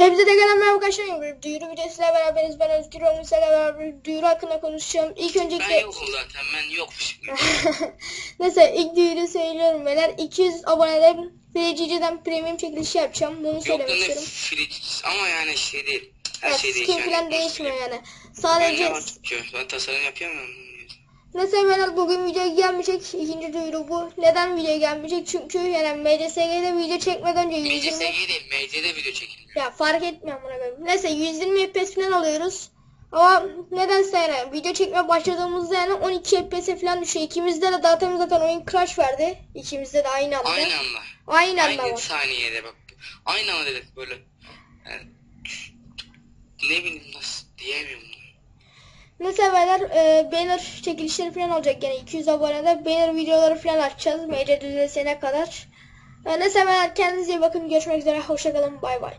Hepsi de gelen merhaba arkadaşlar. Bir duyuru videosuyla beraberiz. Ben Özgür Ömür sizlerle beraber duyuru hakkında konuşacağım. İlk Ben öncelikle... yokum zaten ben yokmuşum. Neyse ilk duyuru söylüyorum beyler. 200 abonede FCC'den premium çekilişi yapacağım. Bunu söylemek ne istiyorum. fridge ama yani şey değil. Her Evet, şey skin değişiyor. falan yani. değişmiyor yani. Ben Sadece tutuyor? Ben tasarım yapıyorum. Mesela beyler bugün video gelmeyecek. İkinci duyuru bu. Neden video gelmeyecek? Çünkü yani MCSG'de video çekmeden önce 120... MCSG değil, MC'de video çekiliyor. Ya fark etmiyor buna göre. Neyse 120 FPS falan alıyoruz. Ama nedense yani video çekmeye başladığımızda yani 12 FPS falan düşüyor. İkimizde de zaten zaten oyun crash verdi. İkimizde de aynı anda. Aynı anda. Aynı anda Aynı saniyede bak. Aynı anda dedik böyle. Yani, ne bileyim. Mesela beyler e, banner çekilişleri falan olacak yani 200 abonede banner videoları falan açacağız. MC düzelsene kadar. E, neyse beyler kendinize iyi bakın. Görüşmek üzere. Hoşçakalın. Bay bay.